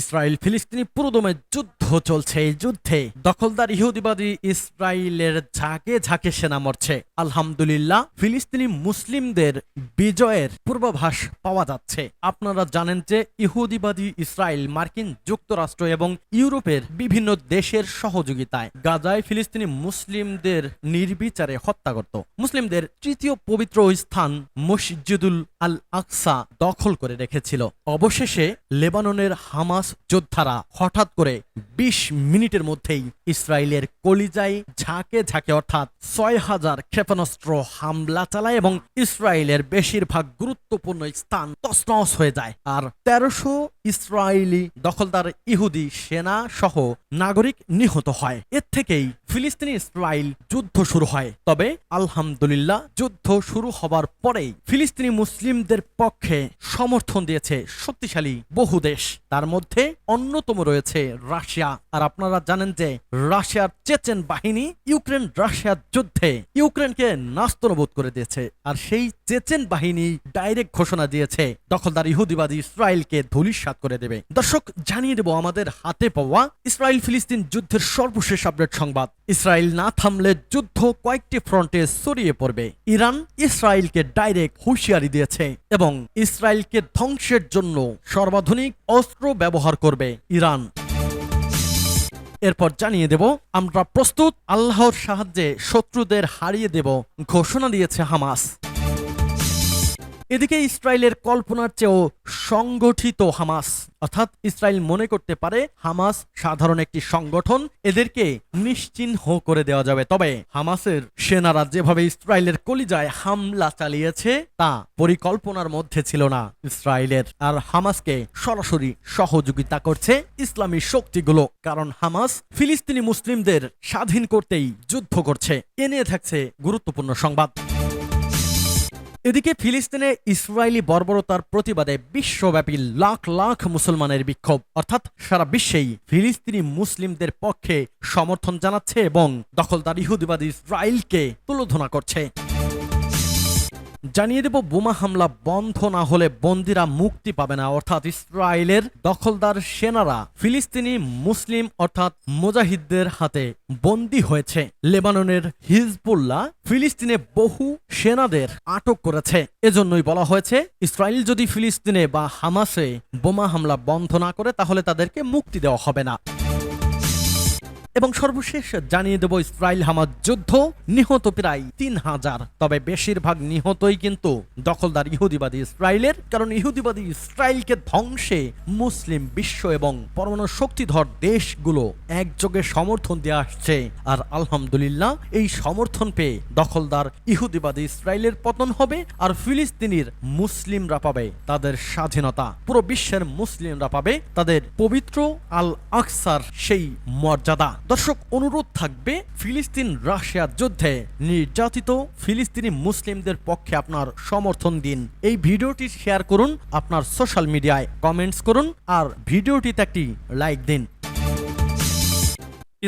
Israel ফিলিস্তিনি পুরোদমে যুদ্ধ চলছে, এই যুদ্ধে দখলদার ইহুদিবাদী ইসরায়েলের ঝাঁকে ঝাঁকে সেনা মরছে। আলহামদুলিল্লাহ, ফিলিস্তিনি মুসলিমদের বিজয়ের পূর্বাভাস পাওয়া যাচ্ছে। আপনারা জানেন যে ইহুদিবাদী ইসরায়েল, মার্কিন যুক্তরাষ্ট্র এবং ইউরোপের বিভিন্ন দেশের সহযোগিতায় গাজায় ফিলিস্তিনি মুসলিমদের নির্বিচারে হত্যা করত। মুসলিমদের তৃতীয় পবিত্র স্থান মসজিদুল আল আকসা দখল করে রেখেছিল। অবশেষে লেবাননের হামাস যোদ্ধারা হঠাৎ করে ২০ মিনিটের মধ্যেই ইসরায়েলের কলিজায় ঝাঁকে ঝাঁকে অর্থাৎ ছয় হাজার ক্ষেপণাস্ত্র হামলা চালায় এবং ইসরায়েলের বেশিরভাগ গুরুত্বপূর্ণ স্থান তছনছ হয়ে যায়। আর তেরোশো ইসরায়েলি দখলদার ইহুদি সেনা সহ নাগরিক নিহত হয়। এর থেকেই ফিলিস্তিনি ইসরায়েল যুদ্ধ শুরু হয়। তবে আলহামদুলিল্লাহ যুদ্ধ শুরু হবার পরেই ফিলিস্তিনি মুসলিমদের পক্ষে সমর্থন দিয়েছে শক্তিশালী বহু দেশ। তার মধ্যে অন্যতম রয়েছে রাশিয়া। আর আপনারা জানেন যে রাশিয়ার চেচেন বাহিনী ইউক্রেন রাশিয়ার যুদ্ধে ইউক্রেনকে নাস্তনবোধ করে দিয়েছে। আর সেই চেচেন বাহিনী ডাইরেক্ট ঘোষণা দিয়েছে, দখলদার ইহুদিবাদী ইসরায়েলকে ধূলিসাৎ করে দেবে। দর্শক, জানিয়ে দেব আমাদের হাতে পাওয়া ইসরায়েল ফিলিস্তিন যুদ্ধের সর্বশেষ আপডেট সংবাদ। ইসরায়েল না থামলে যুদ্ধ কয়েকটি ফ্রন্টে ছড়িয়ে পড়বে। ইরান ইসরায়েলকে ডাইরেক্ট হুঁশিয়ারি দিয়েছে এবং ইসরায়েলকে ধ্বংসের জন্য সর্বাধুনিক অস্ত্র ব্যবহার করবে ইরান। এরপর জানিয়ে দেব, আমরা প্রস্তুত, আল্লাহর সাহায্যে শত্রুদের হারিয়ে দেব, ঘোষণা দিয়েছে হামাস। এদিকে ইসরায়েলের কল্পনার চেয়েও সংগঠিত হামাস, অর্থাৎ ইসরায়েল মনে করতে পারে হামাস সাধারণ একটি সংগঠন, এদেরকে নিশ্চিহ্ন করে দেওয়া যাবে। তবে হামাসের সেনারা যেভাবে ইসরায়েলের কলিজায় হামলা চালিয়েছে, তা পরিকল্পনার মধ্যে ছিল না। ইসরায়েলের আর হামাসকে সরাসরি সহযোগিতা করছে ইসলামী শক্তিগুলো, কারণ হামাস ফিলিস্তিনি মুসলিমদের স্বাধীন করতেই যুদ্ধ করছে। এ নিয়ে থাকছে গুরুত্বপূর্ণ সংবাদ। এদিকে ফিলিস্তিনে ইসরায়েলি বর্বরতার প্রতিবাদে বিশ্বব্যাপী লাখ লাখ মুসলমানের বিক্ষোভ, অর্থাৎ সারা বিশ্বেই ফিলিস্তিনি মুসলিমদের পক্ষে সমর্থন জানাচ্ছে এবং দখলদার ইহুদিবাদী ইসরায়েলকে তুলোধনা করছে। জানিয়ে দেব, বোমা হামলা বন্ধ না হলে বন্দিরা মুক্তি পাবে না। অর্থাৎ ইসরায়েলের দখলদার সেনারা ফিলিস্তিনি মুসলিম, অর্থাৎ মুজাহিদদের হাতে বন্দী হয়েছে। লেবাননের হিজবুল্লাহ ফিলিস্তিনে বহু সেনাদের আটক করেছে। এজন্যই বলা হয়েছে, ইসরায়েল যদি ফিলিস্তিনে বা হামাসে বোমা হামলা বন্ধ না করে, তাহলে তাদেরকে মুক্তি দেওয়া হবে না। এবং সর্বশেষ জানিয়ে দেব ইসরায়েল হামাজ যুদ্ধ নিহত প্রায় তিন হাজার। তবে বেশিরভাগ নিহতই কিন্তু দখলদার ইহুদিবাদী ইসরায়েলের কারণ ইহুদিবাদী ইসরায়েলকে ধ্বংসে মুসলিম বিশ্ব এবং পরমাণু শক্তিধর দেশগুলো একযোগে সমর্থন দিয়ে আসছে। আর আলহামদুলিল্লাহ, এই সমর্থন পেয়ে দখলদার ইহুদিবাদী ইসরায়েলের পতন হবে আর ফিলিস্তিনির মুসলিমরা পাবে তাদের স্বাধীনতা। পুরো বিশ্বের মুসলিমরা পাবে তাদের পবিত্র আল আকসার সেই মর্যাদা। দর্শক, অনুরোধ থাকবে ফিলিস্তিন রাশিয়ার যুদ্ধে। নির্যাতিত ফিলিস্তিনি মুসলিমদের পক্ষে আপনার সমর্থন দিন। এই ভিডিওটি শেয়ার করুন আপনার সোশ্যাল মিডিয়ায়। কমেন্টস করুন আর ভিডিওটিতে একটি লাইক দিন।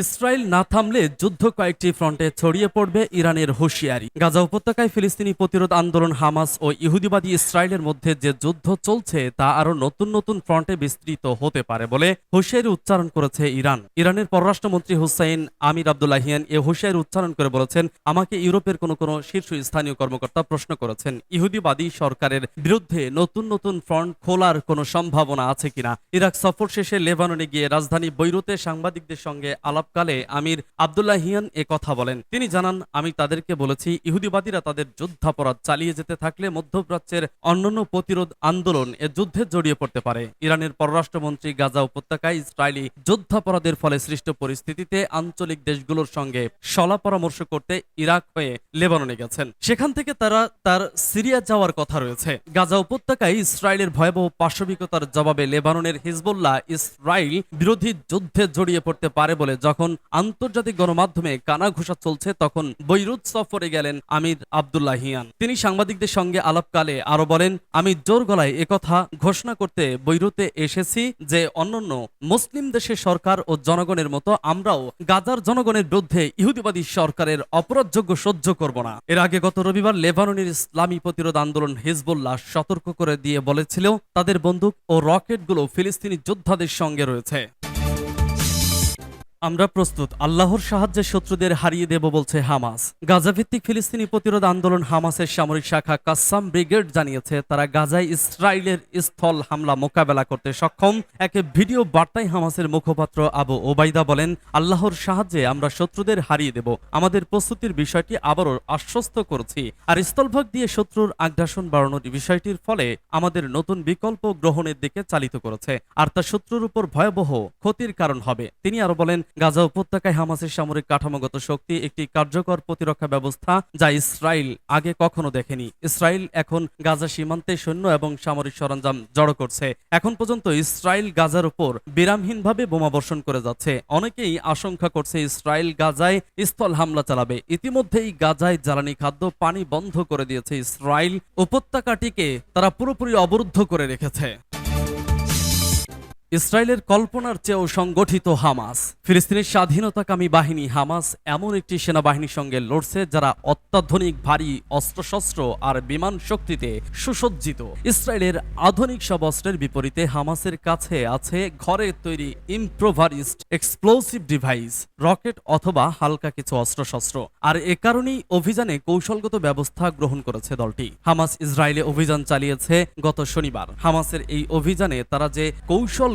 ইসরায়েল না থামলে যুদ্ধ কয়েকটি ফ্রন্টে ছড়িয়ে পড়বে ইরানের হুঁশিয়ারি। গাজা উপত্যকায় ফিলিস্তিনি প্রতিরোধ আন্দোলন হামাস ও ইহুদিবাদী ইসরায়েলের মধ্যে যে যুদ্ধ চলছে তা আরও নতুন নতুন ফ্রন্টে বিস্তৃত হতে পারে বলে হুঁশিয়ারি উচ্চারণ করেছে ইরান। ইরানের পররাষ্ট্রমন্ত্রী হুসাইন আমির আবদুল্লাহিয়ান এ হুঁশিয়ারি উচ্চারণ করে বলেছেন, আমাকে ইউরোপের কোনো কোনো শীর্ষস্থানীয় কর্মকর্তা প্রশ্ন করেছেন, ইহুদিবাদী সরকারের বিরুদ্ধে নতুন নতুন ফ্রন্ট খোলার কোনো সম্ভাবনা আছে কিনা? ইরাক সফর শেষে লেবাননে গিয়ে রাজধানী বৈরুতে সাংবাদিকদের সঙ্গে আলাপকালে আমির আবদুল্লাহ হিয়ান এ কথা বলেন। তিনি জানান, আমি তাদেরকে বলেছি, ইহুদিবাদীরা তাদের যুদ্ধাপরাধ চালিয়ে যেতে থাকলে মধ্যপ্রাচ্যের অন্যান্য প্রতিরোধ আন্দোলন এ যুদ্ধে জড়িয়ে পড়তে পারে। ইরানের পররাষ্ট্রমন্ত্রী গাজা উপত্যকায় ইসরায়েলি যুদ্ধাপরাধের ফলে সৃষ্ট পরিস্থিতিতে আঞ্চলিক দেশগুলোর সঙ্গে সলা পরামর্শ করতে ইরাক হয়ে লেবাননে গেছেন। সেখান থেকে তারা তার সিরিয়া যাওয়ার কথা রয়েছে। গাজা উপত্যকায় ইসরায়েলের ভয়াবহ পাশবিকতার জবাবে লেবাননের হিজবুল্লাহ ইসরায়েল বিরোধী যুদ্ধে জড়িয়ে পড়তে পারে বলে যখন আন্তর্জাতিক গণমাধ্যমে কানাঘুষা চলছে, তখন বৈরুত সফরে গেলেন আমির আবদুল্লাহিয়ান তিনি সাংবাদিকদের সঙ্গে আলাপকালে আরও বলেন, আমি জোর গলায় একথা ঘোষণা করতে বৈরুতে এসেছি যে, অন্যান্য মুসলিম দেশের সরকার ও জনগণের মতো আমরাও গাজার জনগণের বিরুদ্ধে ইহুদিবাদী সরকারের অপরাধযোগ্য সহ্য করব না। এর আগে গত রবিবার লেবাননের ইসলামী প্রতিরোধ আন্দোলন হিজবুল্লাহ সতর্ক করে দিয়ে বলেছিল, তাদের বন্দুক ও রকেটগুলো ফিলিস্তিনি যোদ্ধাদের সঙ্গে রয়েছে। আমরা প্রস্তুত। আল্লাহর সাহায্যে শত্রুদের হারিয়ে দেব বলছে হামাস। গাজাভিত্তিক ফিলিস্তিনি প্রতিরোধ আন্দোলন হামাসের সামরিক শাখা কাসাম ব্রিগেড জানিয়েছে, তারা গাজায় ইসরায়েলের স্থল হামলা মোকাবেলা করতে সক্ষম। এক ভিডিও বার্তায় হামাসের মুখপাত্র আবু ওবাইদা বলেন, আল্লাহর সাহায্যে আমরা শত্রুদের হারিয়ে দেব। আমাদের প্রস্তুতির বিষয়টি আবারও আশ্বস্ত করছি। আর স্থলভাগ দিয়ে শত্রুর আগ্রাসন বাড়ানোর বিষয়টির ফলে আমাদের নতুন বিকল্প গ্রহণের দিকে চালিত করেছে। আর তা শত্রুর উপর ভয়াবহ ক্ষতির কারণ হবে। তিনি আরও বলেন গাজা উপত্যকায় হামাসের সামরিক কাঠামোগত শক্তি একটি কার্যকর প্রতিরক্ষা ব্যবস্থা যা ইসরায়েল আগে কখনো দেখেনি। ইসরায়েল এখন গাজা সীমান্তে সৈন্য এবং সামরিক সরঞ্জাম জড়ো করছে। এখন পর্যন্ত ইসরায়েল গাজার উপর বিরামহীনভাবে বোমাবর্ষণ করে যাচ্ছে। অনেকেই আশঙ্কা করছে ইসরায়েল গাজায় স্থল হামলা চালাবে। ইতিমধ্যেই গাজায় জ্বালানি খাদ্য, পানি বন্ধ করে দিয়েছে ইসরায়েল। উপত্যকাটিকে তারা পুরোপুরি অবরুদ্ধ করে রেখেছে। ইসরায়েলের কল্পনার চেয়েও সংগঠিত হামাস। ফিলিস্তিনের স্বাধীনতাকামী বাহিনী হামাস এমন একটি সেনাবাহিনীর সঙ্গে লড়ছে যারা অত্যাধুনিক ভারী অস্ত্রশস্ত্র আর বিমান শক্তিতে সুসজ্জিত। ইসরায়েলের আধুনিক সব অস্ত্রের বিপরীতে হামাসের কাছে আছে ঘরে তৈরি ইম্প্রোভারিস্ট এক্সপ্লোসিভ ডিভাইস, রকেট অথবা হালকা কিছু অস্ত্রশস্ত্র। আর এ কারণেই অভিযানে কৌশলগত ব্যবস্থা গ্রহণ করেছে দলটি। হামাস ইসরায়েলে অভিযান চালিয়েছে গত শনিবার। হামাসের এই অভিযানে তারা যে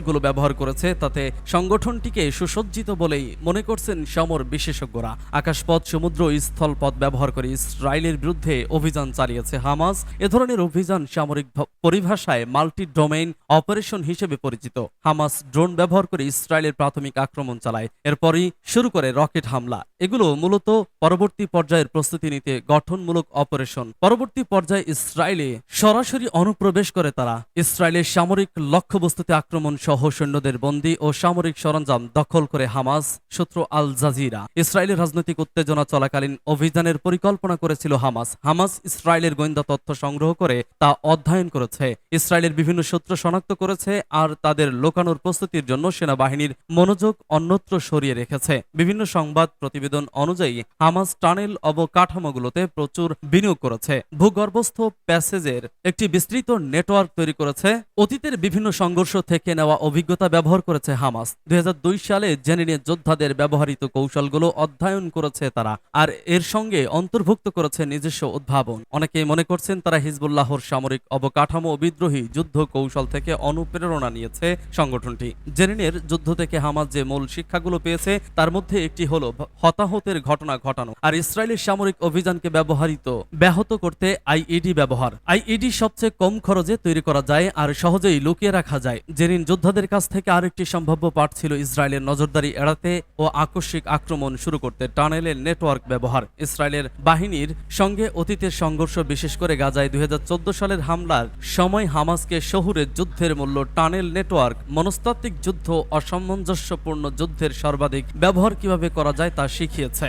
কৌশলগুলো ব্যবহার করেছে, তাতে সংগঠনটিকে সুসজ্জিত বলেই মনে করছেন সমর বিশেষজ্ঞরা। আকাশপথ, সমুদ্র স্থলপথ ব্যবহার করে ইসরায়েলের বিরুদ্ধে অভিযান চালিয়েছে হামাস। এ ধরনের অভিযান সামরিক পরিভাষায় মাল্টি ডোমেইন অপারেশন হিসেবে পরিচিত। হামাস ড্রোন ব্যবহার করে ইসরায়েলের প্রাথমিক আক্রমণ চালায়। এরপরই শুরু করে রকেট হামলা। এগুলো মূলত পরবর্তী পর্যায়ের প্রস্তুতি নিতে গঠনমূলক অপারেশন। পরবর্তী পর্যায়ে ইসরায়েলে সরাসরি অনুপ্রবেশ করে তারা। ইসরায়েলের সামরিক লক্ষ্যবস্তুতে আক্রমণ সহ সৈন্যদের বন্দী ও সামরিক সরঞ্জাম দখল করে হামাস সূত্র আল জাজিরা। ইসরায়েলের রাজনৈতিক উত্তেজনা চলাকালীন অভিযানের পরিকল্পনা করেছিল হামাস। হামাস ইসরায়েলের গোয়েন্দা তথ্য সংগ্রহ করে তা অধ্যয়ন করেছে। ইসরায়েলের বিভিন্ন সূত্র শনাক্ত করেছে আর তাদের লোকানোর প্রস্তুতির জন্য সেনাবাহিনীর মনোযোগ অন্যত্র সরিয়ে রেখেছে। বিভিন্ন সংবাদ প্রতিবেদন অনুযায়ী, হামাস টানেল অবকাঠামোগুলোতে প্রচুর বিনিয়োগ করেছে। ভূগর্ভস্থ প্যাসেজের একটি বিস্তৃত নেটওয়ার্ক তৈরি করেছে। অতীতের বিভিন্ন সংঘর্ষ থেকে নেওয়া অভিজ্ঞতা ব্যবহার করেছে হামাস। দুই হাজার দুই সালে জেনে নিয়ে যোদ্ধাদের ব্যবহৃত কৌশলগুলো অধ্যয়ন করেছে তারা, আর এর সঙ্গে অন্তর্ভুক্ত করেছে নিজস্ব উদ্ভাবন। অনেকে মনে করছেন তারা হিজবুল্লাহর সামরিক অবকাঠামো বিদ্রোহী যুদ্ধ কৌশল থেকে অনুপ্রেরণা নিয়েছে সংগঠনটি। জেনিনের যুদ্ধ থেকে হামাস যে মূল শিক্ষাগুলো পেয়েছে, তার মধ্যে একটি হলো হতাহতের ঘটনা ঘটানো, আর ইসরায়েলের সামরিক অভিযানকে ব্যবহৃত ব্যাহত করতে আইইডি ব্যবহার। আইইডি সবচেয়ে কম খরচে তৈরি করা যায় আর সহজেই লুকিয়ে রাখা যায়। জেনিন যোদ্ধাদের কাছ থেকে আরেকটি সম্ভাব্য পাঠ ছিল ইসরায়েলের নজরদারি এড়াতে ও আকস্মিক আক্রমণ শুরু করতে টানেলের নেটওয়ার্ক ব্যবহার। ইসরায়েলের বাহিনীর সঙ্গে অতীতের সংঘর্ষ, বিশেষ করে গাজায় দুই হাজার চোদ্দ সালের হামলার সময় হামাসকে শহুরে যুদ্ধের মূল্য টানেল নেটওয়ার্ক, মনস্তাত্ত্বিক যুদ্ধ অসামঞ্জস্যপূর্ণ যুদ্ধের সর্বাধিক ব্যবহার কীভাবে করা যায় তা শিখিয়েছে।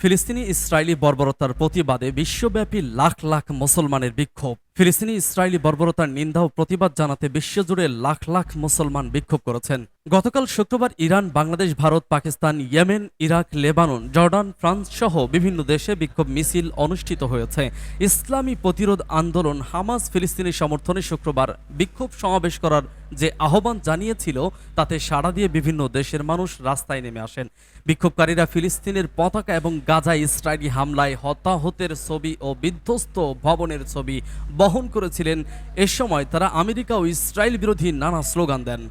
ফিলিস্তিনি ইসরায়েলি বর্বরতার প্রতিবাদে বিশ্বব্যাপী লাখ লাখ মুসলমানের বিক্ষোভ। ফিলিস্তিনি ইসরায়েলি বর্বরতার নিন্দা ও প্রতিবাদ জানাতে বিশ্বজুড়ে লাখ লাখ মুসলমান বিক্ষোভ করেছেন। গতকাল শুক্রবার Iran, Bangladesh, Bharat, Pakistan, Yemen, Iraq, Lebanon, Jordan, France সহ বিভিন্ন দেশে বিক্ষোভ মিছিল অনুষ্ঠিত হয়েছে। ইসলামী প্রতিরোধ আন্দোলন হামাস ফিলিস্তিনি সমর্থনে শুক্রবার বিক্ষোভ সমাবেশ করার যে আহ্বান জানিয়েছিল, তাতে সাড়া দিয়ে বিভিন্ন দেশের মানুষ রাস্তায় নেমে আসেন। বিক্ষোভকারীরা ফিলিস্তিনের পতাকা এবং গাজা ইসরায়েলি হামলায় হতাহতের ছবি ও বিধ্বস্ত ভবনের ছবি বহন করেছিলেন। এ সময় তারা আমেরিকা ও ইসরায়েল বিরোধী নানা স্লোগান দেন।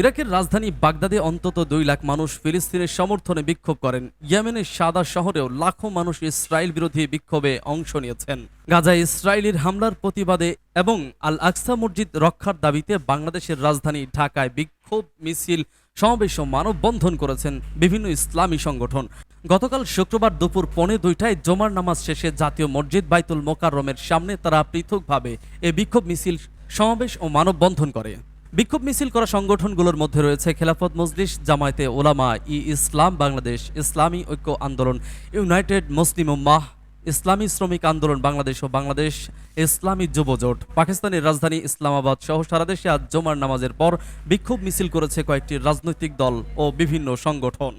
ইরাকের রাজধানী বাগদাদে অন্তত দুই লাখ মানুষ ফিলিস্তিনের সমর্থনে বিক্ষোভ করেন। ইয়েমেনের সাদা শহরেও লাখো মানুষ ইসরায়েল বিরোধী বিক্ষোভে অংশ নিয়েছেন। গাজায় ইসরায়েলের হামলার প্রতিবাদে এবং আল আকসা মসজিদ রক্ষার দাবিতে বাংলাদেশের রাজধানী ঢাকায় বিক্ষোভ মিছিল, সমাবেশ ও মানববন্ধন করেছেন বিভিন্ন ইসলামী সংগঠন। গতকাল শুক্রবার দুপুর পৌনে দুইটায় জমার নামাজ শেষে জাতীয় মসজিদ বাইতুল মোকাররমের সামনে তারা পৃথকভাবে এ বিক্ষোভ মিছিল সমাবেশ ও মানববন্ধন করে। বিক্ষোভ মিছিল করা সংগঠনগুলোর মধ্যে রয়েছে খেলাফত মজলিস, জামায়াতে ওলামা ই ইসলাম, বাংলাদেশ ইসলামী ঐক্য আন্দোলন, ইউনাইটেড মুসলিম উম্মাহ, ইসলামী শ্রমিক আন্দোলন, বাংলাদেশ ও বাংলাদেশ ইসলামী যুবজোট পাকিস্তানের রাজধানী ইসলামাবাদ সহ সারা দেশে আজ জমার নামাজের পর বিক্ষোভ মিছিল করেছে কয়েকটি রাজনৈতিক দল ও বিভিন্ন সংগঠন।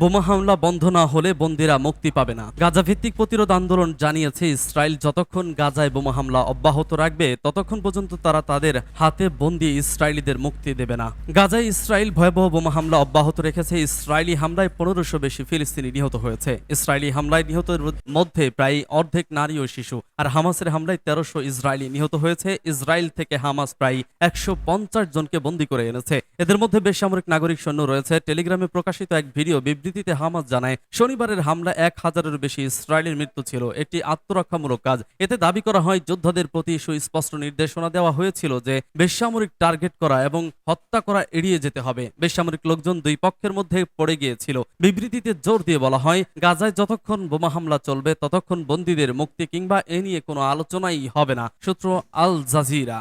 বোমা হামলা বন্ধ না হলে বন্দিরা মুক্তি পাবে না। গাজা ভিত্তিক প্রতিরোধ আন্দোলন জানিয়েছে ইসরায়েল, যতক্ষণ গাজায় বোমা হামলা অব্যাহত রাখবে, ততক্ষণ পর্যন্ত তারা তাদের হাতে বন্দি ইসরায়েলিদের মুক্তি দেবে না। গাজায় ইসরায়েল ভয়াবহ বোমা হামলা অব্যাহত রেখেছে। ইসরায়েলি হামলায় পনেরোশো বেশি ফিলিস্তিনি নিহত হয়েছে। ইসরায়েলি হামলায় নিহতের মধ্যে প্রায় অর্ধেক নারী ও শিশু, আর হামাসের হামলায় তেরোশো ইসরায়েলি নিহত হয়েছে। ইসরায়েল থেকে হামাস প্রায় একশো পঞ্চাশ জনকে বন্দী করে এনেছে। এদের মধ্যে বেসামরিক নাগরিক সৈন্য রয়েছে। টেলিগ্রামে প্রকাশিত এক ভিডিও বিবৃতিতে হামাস জানায়, শনিবারের হামলা এক হাজারের বেশি ইসরায়েলের মৃত্যু ছিল। একটি আত্মরক্ষামূলক কাজ। এতে দাবি করা হয়, যোদ্ধাদের প্রতি সুস্পষ্ট নির্দেশনা দেওয়া হয়েছিল যে, বেসামরিক টার্গেট করা এবং হত্যা করা এড়িয়ে যেতে হবে। বেসামরিক লোকজন দুই পক্ষের মধ্যে পড়ে গিয়েছিল। বিবৃতিতে জোর দিয়ে বলা হয়, গাজায় যতক্ষণ বোমা হামলা চলবে, ততক্ষণ বন্দীদের মুক্তি কিংবা এ নিয়ে কোনো আলোচনাই হবে না। সূত্র আল জাজিরা।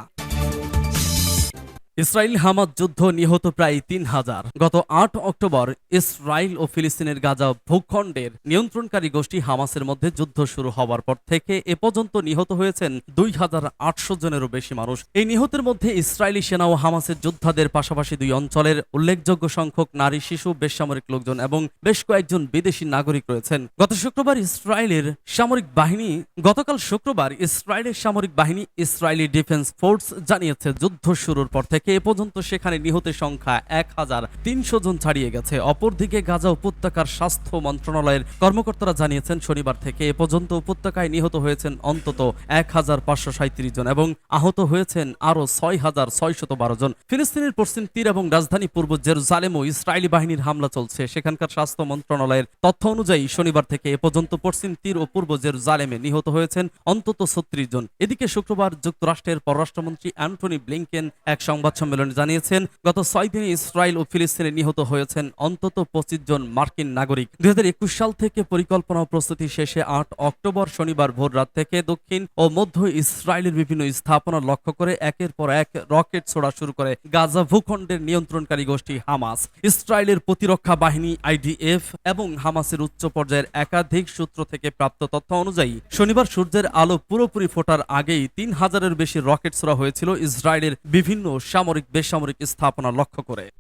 ইসরায়েল হামাদ যুদ্ধ নিহত প্রায় তিন হাজার। গত আট অক্টোবর ইসরায়েল ও ফিলিস্তিনের গাজা ভূখণ্ডের নিয়ন্ত্রণকারী গোষ্ঠী হামাসের মধ্যে যুদ্ধ শুরু হওয়ার পর থেকে এ পর্যন্ত নিহত হয়েছেন দুই হাজার আটশো জনেরও বেশি মানুষ। এই নিহতের মধ্যে ইসরায়েলি সেনা ও হামাসের যোদ্ধাদের পাশাপাশি দুই অঞ্চলের উল্লেখযোগ্য সংখ্যক নারী, শিশু, বেসামরিক লোকজন এবং বেশ কয়েকজন বিদেশি নাগরিক রয়েছেন। গত শুক্রবার ইসরায়েলের সামরিক বাহিনী, গতকাল শুক্রবার ইসরায়েলের সামরিক বাহিনী ইসরায়েলি ডিফেন্স ফোর্স জানিয়েছে, যুদ্ধ শুরুর পর থেকে এ পর্যন্ত সেখানে নিহতের সংখ্যা এক হাজার তিনশো জন ছাড়িয়ে গেছে। অপরদিকে গাজা উপত্যকার স্বাস্থ্য মন্ত্রণালয়ের কর্মকর্তারা জানিয়েছেন, শনিবার থেকে এ পর্যন্ত উপত্যকায় নিহত হয়েছেন অন্তত এক হাজার পাঁচশো সাঁত্রিশ জন এবং আহত হয়েছেন আরও ছয় হাজার ছয়শত বারো জন। ফিলিস্তিনের পশ্চিম তীর এবং রাজধানী পূর্ব জেরুজালেমও ইসরায়েলি বাহিনীর হামলা চলছে। সেখানকার স্বাস্থ্য মন্ত্রণালয়ের তথ্য অনুযায়ী শনিবার থেকে এ পর্যন্ত পশ্চিম তীর ও পূর্ব জেরুজালেমে নিহত হয়েছেন অন্তত ছত্রিশ জন। এদিকে শুক্রবার যুক্তরাষ্ট্রের পররাষ্ট্রমন্ত্রী অ্যান্টনি ব্লিংকেন এক সংবাদ সম্মেলনে জানিয়েছেন, গত ছয় দিনে ইসরায়েল ও ফিলিস্তিনে নিহত হয়েছেন অন্তত পঁচিশ জন মার্কিন নাগরিক। দু হাজার একুশ সাল থেকে পরিকল্পনা প্রস্তুতি শেষে আট অক্টোবর শনিবার ভোর রাত থেকে দক্ষিণ ও মধ্য ইসরায়েলের বিভিন্ন স্থাপনা লক্ষ্য করে একের পর এক রকেট ছোড়া শুরু করে গাজা ভূখণ্ডের নিয়ন্ত্রণকারী গোষ্ঠী হামাস। ইসরায়েলের প্রতিরক্ষা বাহিনী, আইডিএফ, এবং হামাসের উচ্চ পর্যায়ের একাধিক সূত্র থেকে প্রাপ্ত তথ্য অনুযায়ী, শনিবার সূর্যের আলো পুরোপুরি ফোটার আগেই তিন হাজারের বেশি রকেট ছোড়া হয়েছিল ইসরায়েলের বিভিন্ন সামরিক বেসামরিক স্থাপনা লক্ষ্য করে।